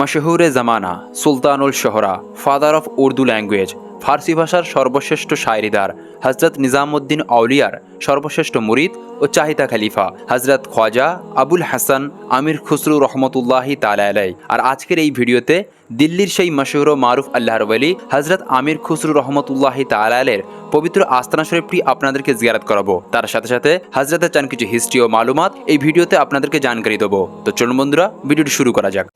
মশহুরে জামানা, সুলতানুল শহরা father of Urdu language Farsi ভাষার সর্বশ্রেষ্ঠ শায়রিদার হজরত নিজামুদ্দিন আউলিয়ার সর্বশ্রেষ্ঠ মুরিদ ও চাহিদা খালিফা হজরত খোয়াজা আবুল হাসান আমির খুসরু রহমতুল্লাহি তালাই আর আজকের এই ভিডিওতে দিল্লির সেই মশহুর মারুফ আল্লাহর ওয়ালি হজরত আমির খুসরু রহমতুল্লাহি তালালের পবিত্র আস্তানা শরীফটি আপনাদেরকে জিয়ারত করাবো। তার সাথে সাথে হজরতের চান কিছু হিস্ট্রি ও মালুমাত এই ভিডিওতে আপনাদেরকে জানকারি দেবো। তো চলুন বন্ধুরা, ভিডিওটি শুরু করা যাক।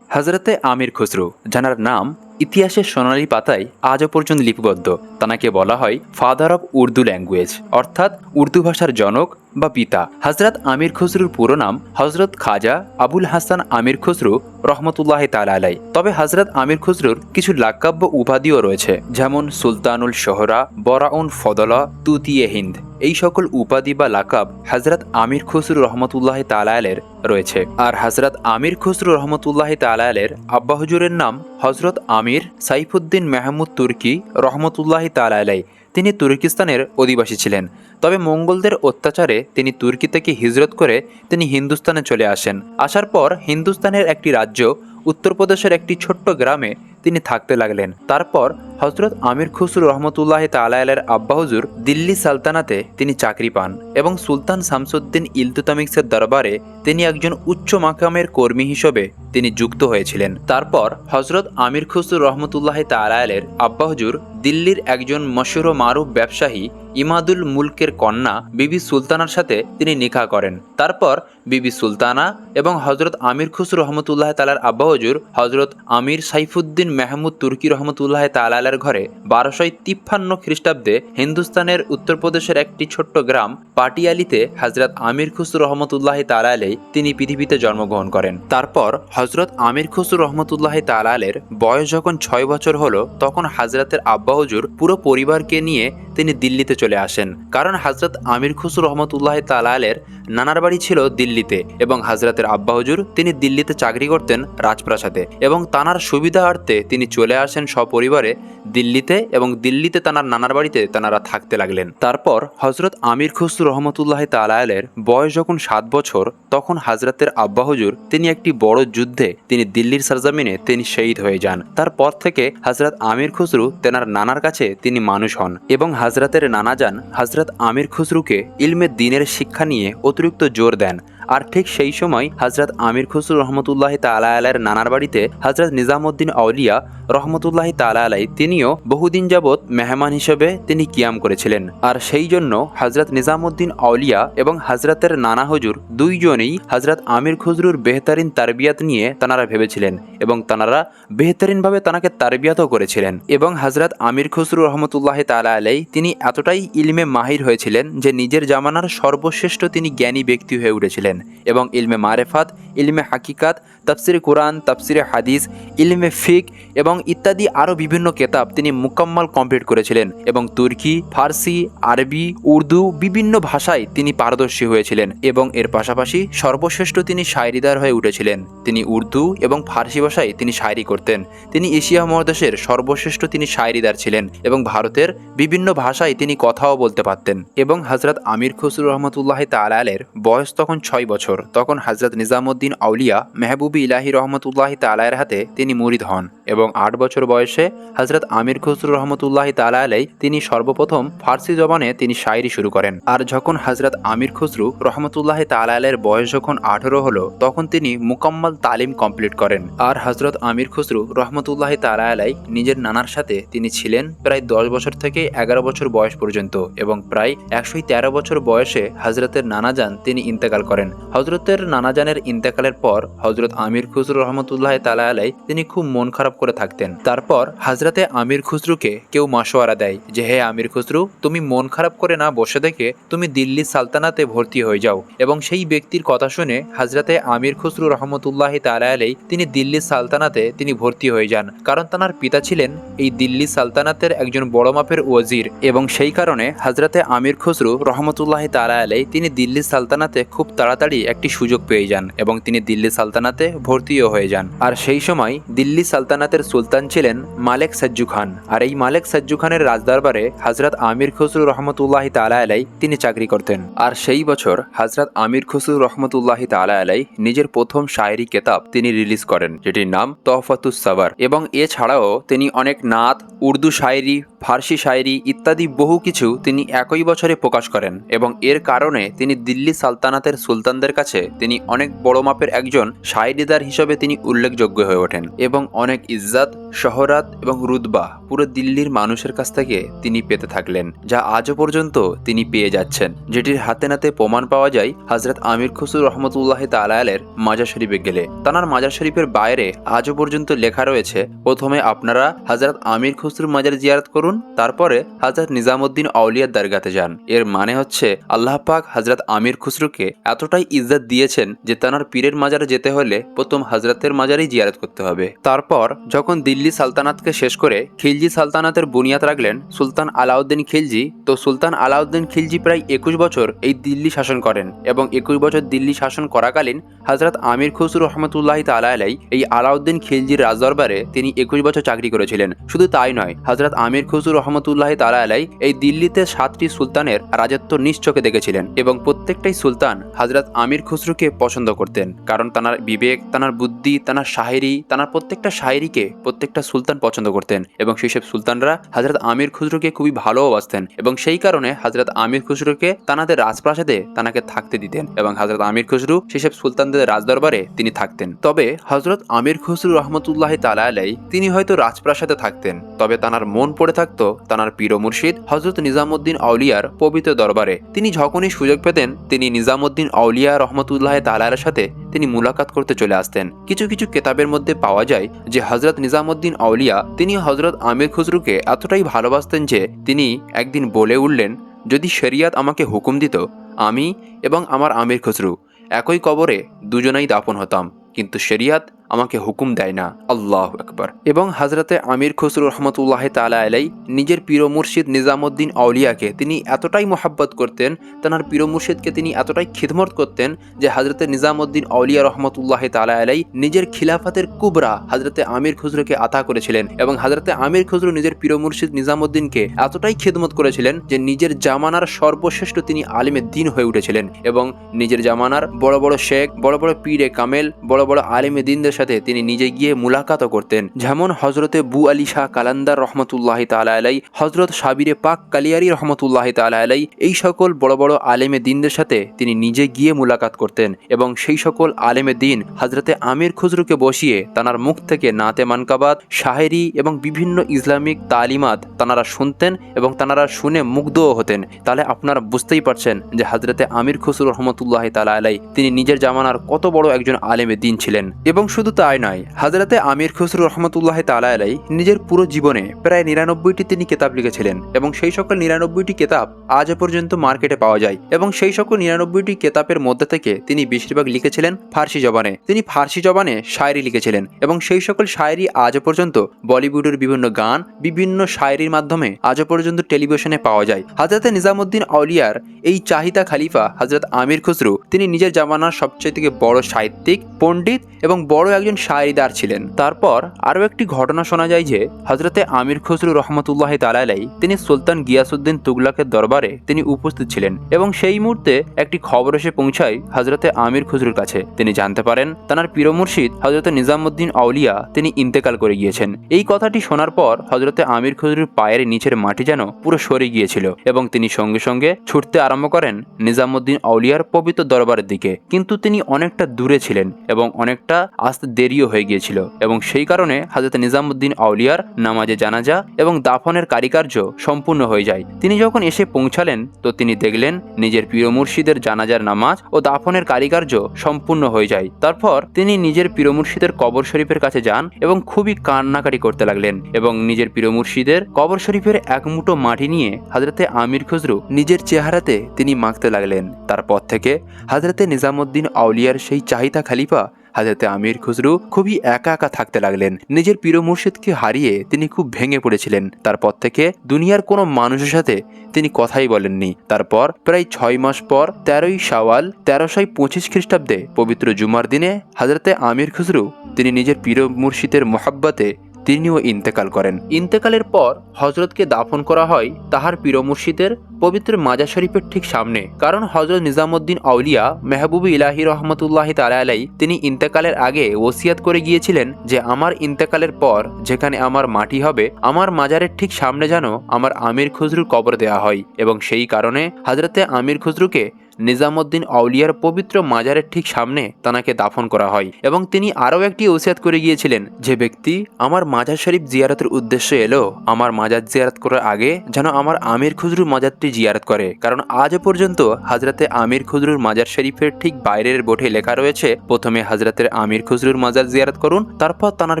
হজরতে আমির খুসরু, যানার নাম ইতিহাসের সোনালী পাতায় আজও পর্যন্ত লিপিবদ্ধ, তানাকে বলা হয় ফাদার অব উর্দু ল্যাঙ্গুয়েজ অর্থাৎ উর্দু ভাষার জনক বা পিতা। হজরত আমির খুসরুর পুরো নাম হজরত খাজা আবুল হাসান আমির খুসরু রহমতুল্লাহ তালাই তবে হজরত আমির খুসরুর কিছু লাকাব্য উপাধিও রয়েছে, যেমন সুলতানুল শহরা বরাউন ফদলা, তুতিয়ে হিন্দ। এই সকল উপাধি বা লাকাব হজরত আমির খুসরু রহমতুল্লাহ তালায়ালের রয়েছে। আর হজরত আমির খুসরু রহমতুল্লাহ তালায়ালের আব্বা হুজুরের নাম হজরত আমির সাইফুদ্দিন মেহমুদ তুর্কি রহমতুল্লাহ তালায়ালাই তিনি তুর্কিস্তানের অধিবাসী ছিলেন। তবে মঙ্গলদের অত্যাচারে তিনি তুর্কি থেকে হিজরত করে তিনি হিন্দুস্তানে চলে আসেন। আসার পর হিন্দুস্তানের একটি রাজ্য, উত্তরপ্রদেশের একটি ছোট্ট গ্রামে তিনি থাকতে লাগলেন। তারপর হজরত আমির খুসরু রহমতুল্লাহ তালায়ালের আব্বা হুজুর দিল্লি সালতানাতে তিনি চাকরি পান এবং সুলতান শামসুদ্দিন ইলতুতামিক্সের দরবারে তিনি একজন উচ্চ মাকামের কর্মী হিসেবে তিনি যুক্ত হয়েছিলেন। তারপর হজরত আমির খুসরু রহমতুল্লাহ তালায়ালের আব্বা হুজুর দিল্লির একজন মশুর মারুফ ব্যবসায়ী ইমাদুল মুলকের কন্যা বিবি সুলতানার সাথে তিনি নিখা করেন। তারপর বিবি সুলতানা এবং হজরত আমির খুসরু রহমতুল্লাহ তালার আব্বা হজুর হজরত আমির সাইফুদ্দিন মেহমুদ তুর্কি রহমতুল্লাহ তালালের ঘরে বারোশো তিপ্পান্ন খ্রিস্টাব্দে হিন্দুস্তানের উত্তরপ্রদেশের একটি ছোট্ট গ্রাম পাটিয়ালিতে হজরত আমির খুসুর রহমতুল্লাহ তালালেই তিনি পৃথিবীতে জন্মগ্রহণ করেন। তারপর হজরত আমির খুসুর রহমতুল্লাহ তালালের বয়স যখন ছয় বছর হলো, তখন হাজরাতের আব্বা হজুর পুরো পরিবারকে নিয়ে তিনি দিল্লিতে চলে আসেন। কারণ হজরত আমির খুসরু রহমতুল্লাহ তালালের নানার বাড়ি ছিল দিল্লিতে এবং হাজরাতের আব্বা হজুর তিনি দিল্লিতে চাকরি করতেন রাজপ্রাসাদে এবং তানার সুবিধার্থে তিনি চলে আসেন সপরিবারে দিল্লিতে এবং দিল্লিতে তানার নানার বাড়িতে তানারা থাকতে লাগলেন। তারপর হজরত আমির খুসরু রহমতুল্লাহ তালালের বয়স যখন সাত বছর, তখন হাজরাতের আব্বা হজুর তিনি একটি বড় যুদ্ধে তিনি দিল্লির সরজমিনে তিনি শহীদ হয়ে যান। তারপর থেকে হজরত আমির খুসরু তেনার নানার কাছে তিনি মানুষ হন এবং হাজরাতের নানাজান হাজরত আমির খুসরুকে ইলমে দিনের শিক্ষা নিয়ে অতিরিক্ত জোর দেন। আর ঠিক সেই সময় হজরত আমির খুসরু রহমতুল্লাহ তালা আলাইয়ের নানার বাড়িতে হজরত নিজামুদ্দিন আউলিয়া রহমতুল্লাহ তালা আলাই তিনিও বহুদিন যাবৎ মেহমান হিসেবে তিনি কিয়াম করেছিলেন। আর সেই জন্য হজরত নিজামুদ্দিন আউলিয়া এবং হজরতের নানা হজুর দুইজনেই হজরত আমির খুসরুর বেহতারিন তারবিয়াত নিয়ে তানারা ভেবেছিলেন এবং তানারা বেহতারিনভাবে তানাকে তারবিয়াতও করেছিলেন এবং হজরত আমির খুসরু রহমতুল্লাহ তালা আলাই তিনি এতটাই ইলমে মাহির হয়েছিলেন যে নিজের জামানার সর্বশ্রেষ্ঠ তিনি জ্ঞানী ব্যক্তি হয়ে উঠেছিলেন। এবং ইলমে মারেফাত, ইলমে হাকিকাত, তাফসিরে কোরআন, তাফসিরে হাদিস, ইলমে ফিক এবং ইত্যাদি আরও বিভিন্ন কেতাব তিনি মুকাম্মাল কমপ্লিট করেছিলেন এবং তুর্কি, ফার্সি, আরবি, উর্দু বিভিন্ন ভাষায় তিনি পারদর্শী হয়েছিলেন এবং এর পাশাপাশি সর্বশ্রেষ্ঠ তিনি শায়রিদার হয়ে উঠেছিলেন। তিনি উর্দু এবং ফার্সি ভাষায় তিনি শায়রি করতেন। তিনি এশিয়া মহাদেশের সর্বশ্রেষ্ঠ তিনি শায়রিদার ছিলেন এবং ভারতের বিভিন্ন ভাষায় তিনি কথাও বলতে পারতেন এবং হজরত আমির খসরু রহমতুল্লাহ তালালের বয়স তখন ছয় বছর। তখন হজরত নিজামুদ্দিন আউলিয়া মেহবুবি ইলাহি রহমতুল্লাহ তালায়ের হাতে তিনি মুরিদ হন এবং আট বছর বয়সে হজরত আমির খসরু রহমতুল্লাহ তালা আলাই তিনি সর্বপ্রথম ফার্সি জবানে তিনি শায়রি শুরু করেন। আর যখন হজরত আমির খসরু রহমতুল্লাহ তালা আলের বয়স যখন আঠেরো হলো, তখন তিনি মুকাম্মাল তালিম কমপ্লিট করেন। আর হজরত আমির খসরু রহমতুল্লাহ তালা আলাই নিজের নানার সাথে তিনি ছিলেন প্রায় দশ বছর থেকে এগারো বছর বয়স পর্যন্ত এবং প্রায় একশো তেরো বছর বয়সে হজরতের নানাজান তিনি ইন্তেকাল করেন। হজরতের নানাজানের ইন্তেকালের পর হজরত আমির খুসরু রহমতুল্লাহ তালা আলাই তিনি খুব মন খারাপ করে থাকতেন। তারপর হাজরাতে আমির খুসরুকে কেউ মাসোয়ারা দেয় যে, হে আমির খুসরু তুমি মন খারাপ করে না বসে দেখে তুমি দিল্লি সালতানাতে ভর্তি হয়ে যাও। এবং সেই ব্যক্তির কথা শুনে হাজরাতে আমির খুসরু রহমতুল্লাহ তালা আলাই তিনি দিল্লি সালতানাতে তিনি ভর্তি হয়ে যান। কারণ তাঁর পিতা ছিলেন এই দিল্লি সালতানাতের একজন বড় মাপের ওয়াজির এবং সেই কারণে হাজরাতে আমির খুসরু রহমতুল্লাহ তালা আলাই তিনি দিল্লি সালতানাতে খুব তাড়াতাড়ি তাড়াতাড়ি একটি সুযোগ পেয়ে যান এবং তিনি দিল্লি সালতানাতে ভর্তিও হয়ে যান। আর সেই সময় দিল্লি সালতানাতের সুলতান ছিলেন মালেক সাজ্জু খান। আর এই মালেক সাজ্জু খানের রাজদরবারে হজরত আমির খসরু রহমতুল্লাহ তালা আলাই তিনি চাকরি করতেন। আর সেই বছর হজরত আমির খসরু রহমতুল্লাহ তালা আলাই নিজের প্রথম শায়েরি কেতাব তিনি রিলিজ করেন, যেটির নাম তহফাতুস সাবার এবং এছাড়াও তিনি অনেক নাত, উর্দু শায়েরি, ফার্সি শায়েরি ইত্যাদি বহু কিছু তিনি একই বছরে প্রকাশ করেন এবং এর কারণে তিনি দিল্লি সালতানাতের সুলতানদের কাছে তিনি অনেক বড় মাপের একজন শায়েরিদার হিসেবে তিনি উল্লেখযোগ্য হয়ে ওঠেন এবং অনেক ইজ্জাত, শহরাত এবং রুদবা পুরো দিল্লির মানুষের কাছ থেকে তিনি পেতে থাকলেন, যা আজও পর্যন্ত তিনি পেয়ে যাচ্ছেন, যেটির হাতে নাতে প্রমাণ পাওয়া যায় হজরত আমির খসুর রহমতুল্লাহ তালায়ালের মাজার শরীফে গেলে। তানার মাজার শরীফের বাইরে আজও পর্যন্ত লেখা রয়েছে, প্রথমে আপনারা হজরত আমির খসরুর মাজার জিয়ারত করুন, তারপরে হজরত নিজামুদ্দিন আউলিয়ার দারগাতে যান। এর মানে হচ্ছে, আল্লাহ পাক হজরত আমির খুসরুকে এতটাই ইজ্জত দিয়েছেন যে তানার পীরের মাজারে যেতে হলে প্রথম হজরতের মাজারেই জিয়ারত করতে হবে। তারপর যখন দিল্লি সালতানাতকে শেষ করে খিলজি সালতানাতের বুনিয়াদ রাখলেন সুলতান আলাউদ্দিন খিলজি, তো সুলতান আলাউদ্দিন খিলজি প্রায় একুশ বছর এই দিল্লি শাসন করেন এবং একুশ বছর দিল্লি শাসন করাকালীন হজরত আমির খুসরু রহমতুল্লাহ তালা আলাই এই আলাউদ্দিন খিলজির রাজদরবারে তিনি একুশ বছর চাকরি করেছিলেন। শুধু তাই নয় হজরত আমির খুসরু রহমতুল্লাহ তালা আলাই এই দিল্লিতে সাতটি সুলতানের রাজত্ব নিশ্চকে দেখেছিলেন এবং প্রত্যেকটাই সুলতান হজরত আমির খুসরুকে পছন্দ করতেন, কারণ তানার বিবেক, তানার বুদ্ধি, তানার শাহেরি, তানার প্রত্যেকটা শায়েরিকে প্রত্যেকটা সুলতান পছন্দ করতেন এবং সেই সব সুলতানরা হজরত আমির খুসরুকে খুবই ভালোবাসতেন এবং সেই কারণে হজরত আমির খুসরুকে তানাদের রাজপ্রাসাদে তানাকে থাকতে দিতেন এবং হজরত আমির খুসরু সেসব সুলতানদের রাজদরবারে তিনি থাকতেন। তবে হজরত আমির খুসরু রহমতুল্লাহ তালা আলাই তিনি হয়তো রাজপ্রাসাদে থাকতেন, তবে তানার মন পড়ে থাকতো তানার পীর মুর্শিদ হজরত নিজামুদ্দিন আউলিয়ার পবিত্র দরবারে। তিনি যখনই সুযোগ পেতেন, তিনি নিজামুদ্দিন আউলিয়া রহমতুল্লাহ তালার সাথে তিনি মুলাকাত করতে চলে আসতেন। কিছু কিছু কেতাবের মধ্যে পাওয়া যায় যে হজরত নিজামুদ্দিন আউলিয়া তিনি হজরত আমির খুসরুকে এতটাই ভালোবাসতেন যে, তিনি একদিন বলে উঠলেন, যদি শরিয়াত আমাকে হুকুম দিত, আমি এবং আমার আমির খুসরু একই কবরে দুজনেই দাপন হতাম। কিন্তু শরিয়াত আমাকে হুকুম দেয় না। আল্লাহ আকবার। এবং হাজরতে আমির খসরু রহমতুল্লাহ তালা আলাই নিজের পীর মুর্শিদ নিজামুদ্দিন আউলিয়াকে তিনি এতটাই মোহাব্বত করতেন, তেনার পীর মুর্শিদকে তিনি এতটাই খিদমত করতেন যে হাজরতে নিজামুদ্দিন আউলিয়া রহমতুল্লাহ তালা আলাই নিজের খিলাফাতের কুবরা হাজরতে আমির খুসরুকে আতা করেছিলেন এবং হাজরতে আমির খুসরু নিজের পীর মুর্শিদ নিজামুদ্দিনকে এতটাই খিদমত করেছিলেন যে নিজের জামানার সর্বশ্রেষ্ঠ তিনি আলিমে দিন হয়ে উঠেছিলেন এবং নিজের জামানার বড় বড় শেখ, বড় বড় পীরে কামেল, বড় বড় আলিমে দিনদের সাথে তিনি নিজে গিয়ে মুলাকাতও করতেন। যেমন হজরতে বু আলী শাহ কালান্দার রহমতুল্লাহ তালা আলাই হজরত সাবিরে পাক কালিয়ারি রহমতুল্লাহ তালা আলাই এই সকল বড় বড় আলেমে দিনদের সাথে তিনি নিজে গিয়ে মুলাকাত করতেন এবং সেই সকল আলেমে দিন হজরতে আমির খুজরুকে বসিয়ে তানার মুখ থেকে নাতে মানকাবাদ শাহেরি এবং বিভিন্ন ইসলামিক তালিমাত তানারা শুনতেন এবং তানারা শুনে মুগ্ধও হতেন। তাহলে আপনারা বুঝতেই পারছেন যে হজরতে আমির খুসরু রহমতুল্লাহ তালা আলাই তিনি নিজের জামানার কত বড় একজন আলেমে দিন ছিলেন। এবং শুধু তাই নয় হাজরাতে আমির খসরু রহমতুল্লাহ তালা আলাই নিজের পুরো জীবনে প্রায় নিরানব্বইটি তিনি কেতাব লিখেছিলেন এবং সেই সকল নিরানব্বইটি কেতাব আজও পর্যন্ত মার্কেটে পাওয়া যায় এবং সেই সকল নিরানব্বইটি কেতাবের মধ্যে থেকে তিনি বেশিরভাগ লিখেছিলেন ফার্সি জবানে। তিনি ফার্সি জবানে শায়রি লিখেছিলেন এবং সেই সকল শায়রি আজও পর্যন্ত বলিউডের বিভিন্ন গান, বিভিন্ন শায়রির মাধ্যমে আজও পর্যন্ত টেলিভিশনে পাওয়া যায়। হাজরতে নিজামুদ্দিন আউলিয়ার এই চাহিদা খালিফা হজরত আমির খুসরু তিনি নিজের জামানার সবচেয়ে থেকে বড় সাহিত্যিক, পণ্ডিত এবং বড় একজন শায়রিদার ছিলেন। তারপর আরও একটি ঘটনা শোনা যায় যে হজরতে আমির খসরু রহমতুল্লাহ তালাই তিনি সুলতান গিয়াসুদ্দিন তুগলাকের দরবারে তিনি উপস্থিত ছিলেন এবং সেই মুহূর্তে একটি খবর এসে পৌঁছায় হজরতে আমির খসরুর কাছে। তিনি জানতে পারেন, তার পীর মুর্শিদ হজরতে নিজামুদ্দিন আউলিয়া তিনি ইন্তেকাল করে গিয়েছেন। এই কথাটি শোনার পর হজরতে আমির খসরুর পায়ের নিচের মাটি যেন পুরো সরে গিয়েছিল এবং তিনি সঙ্গে সঙ্গে ছুটতে আরম্ভ করেন নিজামুদ্দিন আউলিয়ার পবিত্র দরবারের দিকে। কিন্তু তিনি অনেকটা দূরে ছিলেন এবং অনেকটা আসতে দেরিও হয়ে গিয়েছিল এবং সেই কারণে হাজরত নিজামুদ্দিন আউলিয়ার নামাজে জানাজা এবং দাফনের কারিকার্য সম্পূর্ণ হয়ে যায়। তিনি যখন এসে পৌঁছালেন, তো তিনি দেখলেন নিজের প্রিয় মুর্শিদের জানাজার নামাজ ও দাফনের কারিকার্য সম্পূর্ণ হয়ে যায়। তারপর তিনি নিজের প্রিয় মুর্শিদের কবর শরীফের কাছে যান এবং খুবই কান্নাকাটি করতে লাগলেন এবং নিজের প্রিয় মুর্শিদের কবর শরীফের এক মুঠো মাটি নিয়ে হাজরতে আমির খুজরু নিজের চেহারাতে তিনি মাখতে লাগলেন। তারপর থেকে হাজরতে নিজামুদ্দিন আউলিয়ার সেই চাহিদা খালিফা হাজরতে আমির খুসরু খুবই একা একা থাকতে লাগলেন। নিজের পীর মুর্শিদকে হারিয়ে তিনি খুব ভেঙে পড়েছিলেন। তারপর থেকে দুনিয়ার কোনো মানুষের সাথে তিনি কথাই বলেননি। তারপর প্রায় ছয় মাস পর তেরোই সাওয়াল তেরোশো পঁচিশ খ্রিস্টাব্দে পবিত্র জুমার দিনে হাজরতে আমির খুসরু তিনি নিজের পীর মুর্শিদের মোহাব্বতে তিনিও ইন্তেকাল করেন। ইন্তেকালের পর হজরতকে দাফন করা হয় তাহার পীর মুর্শিদের পবিত্র মাজার শরীফের ঠিক সামনে। কারণ হজরত নিজামুদ্দিন আউলিয়া মেহবুবি ইলাহি রহমতুল্লাহ তালা আলাই তিনি ইন্তেকালের আগে ওসিয়াত করে গিয়েছিলেন যে আমার ইন্তেকালের পর যেখানে আমার মাটি হবে, আমার মাজারের ঠিক সামনে যেন আমার আমির খুজরুর কবর দেওয়া হয়। এবং সেই কারণে হাজরতে আমির খুজরুকে নিজামুদ্দিন আউলিয়ার পবিত্র মাজারের ঠিক সামনে তানাকে দাফন করা হয় এবং তিনি আরও একটি ওসিয়াত করে গিয়েছিলেন। যে ব্যক্তি আমার মাজার শরীফ জিয়ারতের উদ্দেশ্যে এলো, আমার মাজার জিয়ারত করার আগে যেন আমার আমির খুজরুর মাজারটি জিয়ারত করে। কারণ আজও পর্যন্ত হাজরাতে আমির খুজরুর মাজার শরীফের ঠিক বাইরের বোঠে লেখা রয়েছে, প্রথমে হাজরাতের আমির খুজরুর মাজার জিয়ারত করুন, তারপর তানার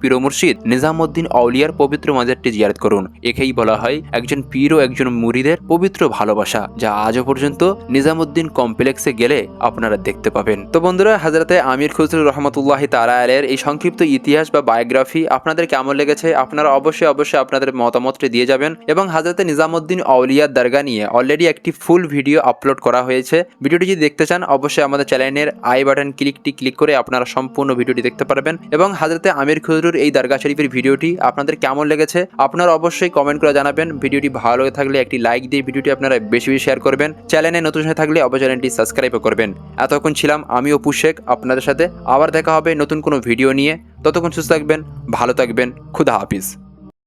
পীর মুর্শিদ নিজামুদ্দিন আউলিয়ার পবিত্র মাজারটি জিয়ারত করুন। একেই বলা হয় একজন পীর ও একজন মুরিদের পবিত্র ভালোবাসা, যা আজও পর্যন্ত নিজামুদ্দিন কমপ্লেক্সে গেলে আপনারা দেখতে পাবেন। তো বন্ধুরা, হাজরাতে আমির খুসরু রহমতুল্লাহ তালা আলের এই সংক্ষিপ্ত ইতিহাস বা বায়োগ্রাফি আপনাদের কেমন লেগেছে আপনারা অবশ্যই অবশ্যই আপনাদের মতামতটি দিয়ে যাবেন এবং হাজরাতে নিজামুদ্দিন আউলিয়ার দরগা নিয়ে অলরেডি একটি ফুল ভিডিও আপলোড করা হয়েছে। ভিডিওটি যদি দেখতে চান, অবশ্যই আমাদের চ্যানেলের আই বাটন ক্লিকটি ক্লিক করে আপনারা সম্পূর্ণ ভিডিওটি দেখতে পারবেন এবং হাজরাতে আমির খুজরুর এই দরগা শরীফের ভিডিওটি আপনাদের কেমন লেগেছে আপনারা অবশ্যই কমেন্ট করে জানাবেন। ভিডিওটি ভালো থাকলে একটি লাইক দিয়ে ভিডিওটি আপনারা বেশি বেশি শেয়ার করবেন। চ্যানেলে নতুন হয়ে থাকলে অবশ্যই চ্যানেলটি সাবস্ক্রাইবও করবেন। এতক্ষণ ছিলাম আমি অপু শেখ, আপনাদের সাথে আবার দেখা হবে নতুন কোনো ভিডিও নিয়ে। ততক্ষণ সুস্থ থাকবেন, ভালো থাকবেন, খুদা হাফিজ।